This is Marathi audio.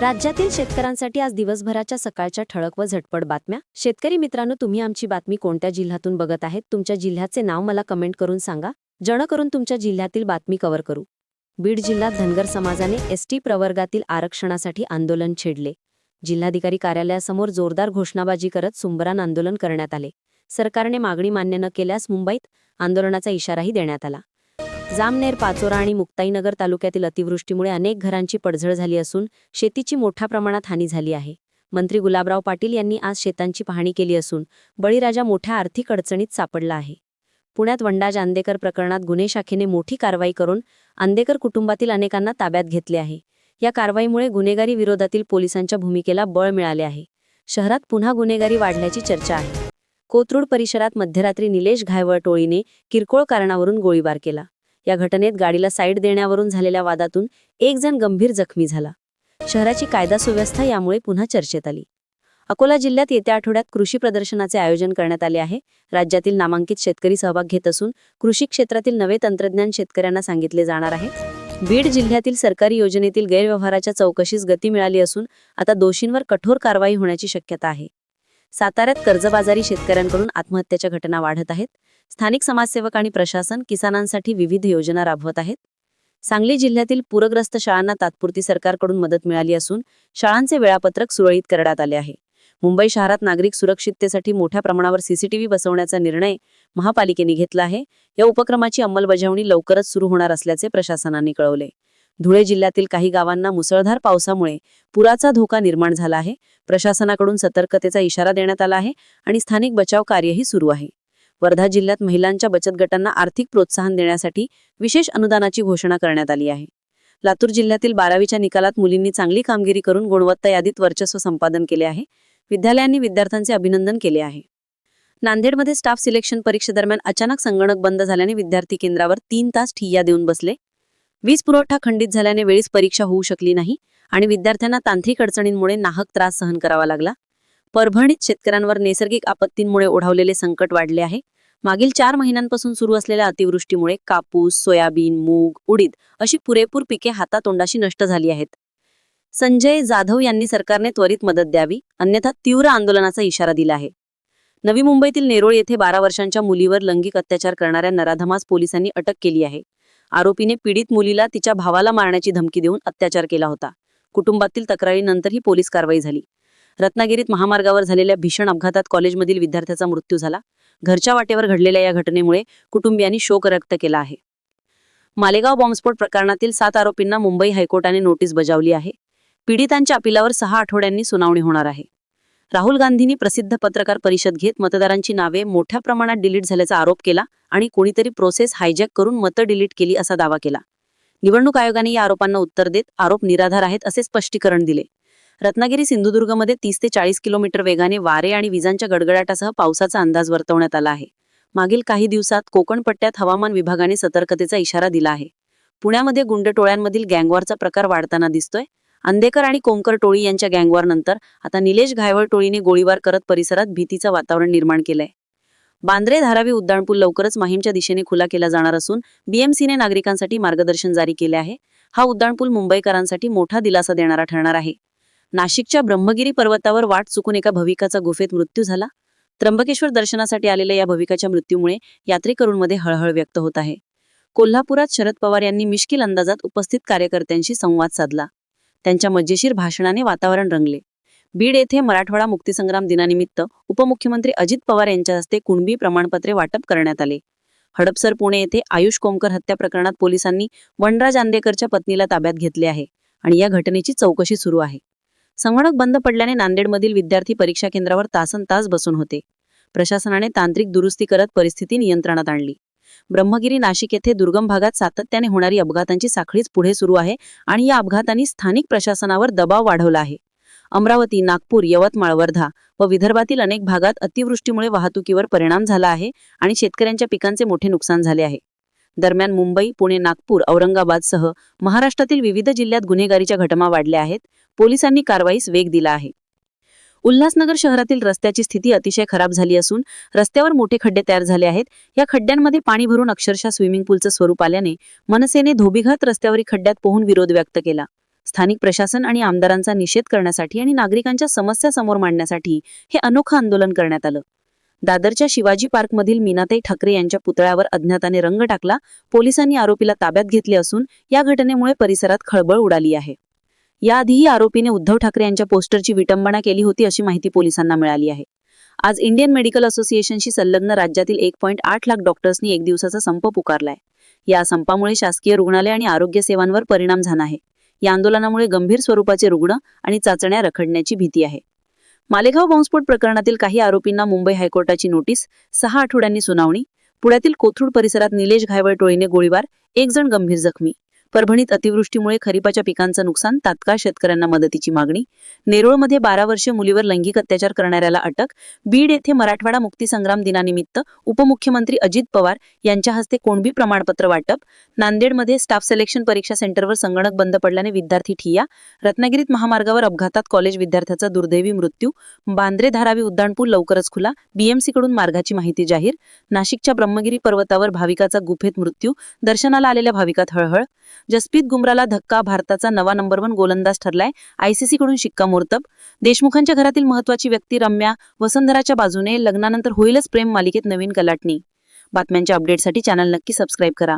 राज्यातील शेतकऱ्यांसाठी आज दिवसभराच्या सकाळच्या ठळक व झटपट बातम्या. शेतकरी मित्रांनो तुम्ही आमची बातमी कोणत्या जिल्ह्यातून बघत आहेत? तुमच्या जिल्ह्याचे नाव मला कमेंट करून सांगा. जेणेकरून तुमच्या जिल्ह्यातील बातमी कव्हर करू. बीड जिल्ह्यात धनगर समाजाने एसटी प्रवर्गातील आरक्षणासाठी आंदोलन छेडले. जिल्हाधिकारी कार्यालयासमोर जोरदार घोषणाबाजी करत सुंबरान आंदोलन करण्यात आले. सरकारने मागणी मान्य न केल्यास मुंबईत आंदोलनाचा इशाराही देण्यात आला. जामनेर पाचोरा आणि मुक्ताईनगर तालुक्यातील अतिवृष्टीमुळे अनेक घरांची पडझड झाली असून शेतीची मोठ्या प्रमाणात हानी झाली आहे. मंत्री गुलाबराव पाटील यांनी आज शेतांची पाहणी केली असून बळीराजा मोठ्या आर्थिक अडचणीत सापडला आहे. पुण्यात वंडाज आंदेकर प्रकरणात गुन्हे शाखेने मोठी कारवाई करून आंदेकर कुटुंबातील अनेकांना ताब्यात घेतले आहे. या कारवाईमुळे गुन्हेगारी विरोधातील पोलिसांच्या भूमिकेला बळ मिळाले आहे. शहरात पुन्हा गुन्हेगारी वाढल्याची चर्चा आहे. कोथरूड परिसरात मध्यरात्री निलेश घायवळ टोळीने किरकोळ कारणावरून गोळीबार केला. या घटनेत गाडीला साईड देण्यावरून झालेल्या वादातून एक जण गंभीर जखमी झाला. शहराची कायदा सुव्यवस्था यामुळे पुन्हा चर्चेत आली. अकोला जिल्ह्यात येत्या आठवड्यात कृषी प्रदर्शनाचे आयोजन करण्यात आले आहे. राज्यातील नामांकित शेतकरी सहभाग घेत असून कृषी क्षेत्रातील नवे तंत्रज्ञान शेतकऱ्यांना सांगितले जाणार आहे. बीड जिल्ह्यातील सरकारी योजनेतील गैरव्यवहाराच्या चौकशीस गती मिळाली असून आता दोषींवर कठोर कारवाई होण्याची शक्यता आहे. साताऱ्यात कर्जबाजारी शेतकऱ्यांकडून आत्महत्याच्या घटना वाढत आहेत. स्थानिक समाजसेवक आणि प्रशासन किसानांसाठी विविध योजना राबवत आहेत. सांगली जिल्ह्यातील पूरग्रस्त शाळांना तात्पुरती सरकारकडून मदत मिळाली असून शाळांचे वेळापत्रक सुरळीत करण्यात आले आहे. मुंबई शहरात नागरिक सुरक्षिततेसाठी मोठ्या प्रमाणावर सीसीटीव्ही बसवण्याचा निर्णय महापालिकेने घेतला आहे. या उपक्रमाची अंमलबजावणी लवकरच सुरू होणार असल्याचे प्रशासनाने कळवले. धुळे जिल्ह्यातील काही गावांना मुसळधार पावसामुळे पुराचा धोका निर्माण झाला आहे. प्रशासनाकडून सतर्कतेचा इशारा देण्यात आला आहे आणि स्थानिक बचाव कार्यही सुरू आहे. वर्धा जिल्ह्यात महिलांच्या बचत गटांना आर्थिक प्रोत्साहन देण्यासाठी विशेष अनुदानाची घोषणा करण्यात आली आहे. लातूर जिल्ह्यातील बारावीच्या निकालात मुलींनी चांगली कामगिरी करून गुणवत्ता यादीत वर्चस्व संपादन केले आहे. विद्यालयांनी विद्यार्थ्यांचे अभिनंदन केले आहे. नांदेडमध्ये स्टाफ सिलेक्शन परीक्षेदरम्यान अचानक संगणक बंद झाल्याने विद्यार्थी केंद्रावर तीन तास ठिय्या देऊन बसले. वीज पुरवठा खंडित झाल्याने वेळीच परीक्षा होऊ शकली नाही आणि विद्यार्थ्यांना तांत्रिक अडचणींमुळे नाहक त्रास सहन करावा लागला. परभणीत शेतकऱ्यांवर नैसर्गिक आपत्तींमुळे ओढावलेले संकट वाढले आहे. मागील चार महिन्यांपासून सुरू असलेल्या अतिवृष्टीमुळे कापूस सोयाबीन मूग उडीद अशी पुरेपूर पिके हातातोंडाशी नष्ट झाली आहेत. संजय जाधव यांनी सरकारने त्वरित मदत द्यावी अन्यथा तीव्र आंदोलनाचा इशारा दिला आहे. नवी मुंबईतील नेरोळ येथे बारा वर्षांच्या मुलीवर लैंगिक अत्याचार करणाऱ्या नराधमास पोलिसांनी अटक केली आहे. आरोपीने पीडित मुलीला तिच्या भावाला मारण्याची धमकी देऊन अत्याचार केला होता. कुटुंबातील तक्रारीनंतर ही पोलीस कारवाई झाली. रत्नागिरीत महामार्गावर झालेल्या भीषण अपघातात कॉलेजमधील विद्यार्थ्याचा मृत्यू झाला. घरच्या वाटेवर घडलेल्या या घटनेमुळे कुटुंबियांनी शोक व्यक्त केला आहे. मालेगाव बॉम्बस्फोट प्रकरणातील सात आरोपींना मुंबई हायकोर्टाने नोटीस बजावली आहे. पीडितांच्या अपिलावर सहा आठवड्यांनी सुनावणी होणार आहे. राहुल गांधींनी प्रसिद्ध पत्रकार परिषद घेत मतदारांची नावे मोठ्या प्रमाणात डिलीट झाल्याचा आरोप केला आणि कोणीतरी प्रोसेस हायजॅक करून मतं डिलीट केली असा दावा केला. निवडणूक आयोगाने या आरोपांना उत्तर देत आरोप निराधार आहेत असे स्पष्टीकरण दिले. रत्नागिरी सिंधुदुर्गमध्ये तीस ते चाळीस किलोमीटर वेगाने वारे आणि विजांच्या गडगडाटासह पावसाचा अंदाज वर्तवण्यात आला आहे. मागील काही दिवसात कोकण पट्ट्यात हवामान विभागाने सतर्कतेचा इशारा दिला आहे. पुण्यामध्ये गुंडटोळ्यांमधील गँगवारचा प्रकार वाढताना दिसतोय. अंधेकर आणि कोंकर टोळी यांच्या गँगवारनंतर आता निलेश घायवळ टोळीने गोळीबार करत परिसरात भीतीचं वातावरण निर्माण केलंय. बांद्रे धारावी उड्डाणपूल लवकरच माहीमच्या दिशेने खुला केला जाणार असून बीएमसीने नागरिकांसाठी मार्गदर्शन जारी केले आहे. हा उड्डाणपूल मुंबईकरांसाठी मोठा दिलासा देणारा ठरणार आहे. नाशिकच्या ब्रह्मगिरी पर्वतावर वाट चुकून एका भविकाचा गुफेत मृत्यू झाला. त्र्यंबकेश्वर दर्शनासाठी आलेल्या या भविकाच्या मृत्यूमुळे यात्रेकरूंमध्ये हळहळ व्यक्त होत आहे. कोल्हापुरात शरद पवार यांनी मिश्किल अंदाजात उपस्थित कार्यकर्त्यांशी संवाद साधला. त्यांच्या मजेशीर भाषणाने वातावरण रंगले. बीड येथे मराठवाडा मुक्तीसंग्राम दिनानिमित्त उपमुख्यमंत्री अजित पवार यांच्या हस्ते कुणबी प्रमाणपत्रे वाटप करण्यात आले. हडपसर पुणे येथे आयुष कोमकर हत्या प्रकरणात पोलिसांनी वनराज आंदेकरच्या पत्नीला ताब्यात घेतले आहे आणि या घटनेची चौकशी सुरू आहे. संगणक बंद पडल्याने नांदेडमधील विद्यार्थी परीक्षा केंद्रावर तासन तास बसून होते. प्रशासनाने तांत्रिक दुरुस्ती करत परिस्थिती नियंत्रणात आणली. ब्रह्मगिरी नाशिक येथे दुर्गम भागात सातत्याने होणारी अपघातांची साखळीच पुढे सुरू आहे आणि या अपघातांनी स्थानिक प्रशासनावर दबाव वाढवला आहे. अमरावती नागपूर यवतमाळ वर्धा व विदर्भातील अनेक भागात अतिवृष्टीमुळे वाहतुकीवर परिणाम झाला आहे आणि शेतकऱ्यांच्या पिकांचे मोठे नुकसान झाले आहे. दरम्यान मुंबई पुणे नागपूर औरंगाबादसह महाराष्ट्रातील विविध जिल्ह्यात गुन्हेगारीच्या घटना वाढल्या आहेत. पोलिसांनी कारवाईस वेग दिला आहे. उल्हासनगर शहरातील रस्त्याची स्थिती अतिशय खराब झाली असून रस्त्यावर मोठे खड्डे तयार झाले आहेत. या खड्ड्यांमध्ये पाणी भरून अक्षरशः स्विमिंग पूलचं स्वरूप आल्याने मनसेने धोबीघात रस्त्यावरील खड्ड्यात पोहून विरोध व्यक्त केला. स्थानिक प्रशासन आणि आमदारांचा निषेध करण्यासाठी आणि नागरिकांच्या समस्या समोर मांडण्यासाठी हे अनोखं आंदोलन करण्यात आलं. दादरच्या शिवाजी पार्कमधील मीनाताई ठाकरे यांच्या पुतळ्यावर अज्ञाताने रंग टाकला पोलिसांनी आरोपीला ताब्यात घेतले असून या घटनेमुळे परिसरात खळबळ उडाली आहे. याआधीही आरोपीने उद्धव ठाकरे यांच्या पोस्टरची विटंबना केली होती अशी माहिती पोलिसांना मिळाली आहे. आज इंडियन मेडिकल असोसिएशनशी संलग्न राज्यातील एक पॉईंट आठ लाख डॉक्टर्सनी एक दिवसाचा संप पुकारलाय. या संपामुळे शासकीय रुग्णालय आणि आरोग्य सेवांवर परिणाम झाला आहे. या आंदोलनामुळे गंभीर स्वरूपाचे रुग्ण आणि चाचण्या रखडण्याची भीती आहे. मालेगाव बॉम्बस्फोट प्रकरणातील काही आरोपींना मुंबई हायकोर्टाची नोटीस सहा आठवड्यांनी सुनावणी पुण्यातील कोथरूड परिसरात निलेश घायवळ टोळीने गोळीबार एक जण गंभीर जखमी. परभणीत अतिवृष्टीमुळे खरीपाच्या पिकांचं नुकसान तात्काळ शेतकऱ्यांना मदतीची मागणी. नेरोळमध्ये बारा वर्षीय मुलीवर लैंगिक अत्याचार करणाऱ्याला अटक. बीड येथे मराठवाडा मुक्तीसंग्राम दिनानिमित्त उपमुख्यमंत्री अजित पवार यांच्या हस्ते कोणबी प्रमाणपत्र वाटप. नांदेडमध्ये स्टाफ सिलेक्शन परीक्षा सेंटरवर संगणक बंद पडल्याने विद्यार्थी ठिय्या. रत्नागिरीत महामार्गावर अपघातात कॉलेज विद्यार्थ्याचा दुर्दैवी मृत्यू. बांद्रे धारावी उड्डाणपूल लवकरच खुला. बीएमसी कडून मार्गाची माहिती जाहीर. नाशिकच्या ब्रह्मगिरी पर्वतावर भाविकाचा गुफेत मृत्यू. दर्शनाला आलेल्या भाविकात हळहळ. जसप्रीत गुमराला धक्का भारताचा नवा नंबर वन गोलंदाज ठरलाय आयसीसी कडून शिक्कामोर्तब. देशमुखांच्या घरातील महत्वाची व्यक्ती रम्या वसंधराच्या बाजूने लग्नानंतर होईलच प्रेम मालिकेत नवीन कलाटणी. बातम्यांच्या अपडेटसाठी चॅनल नक्की सबस्क्राईब करा.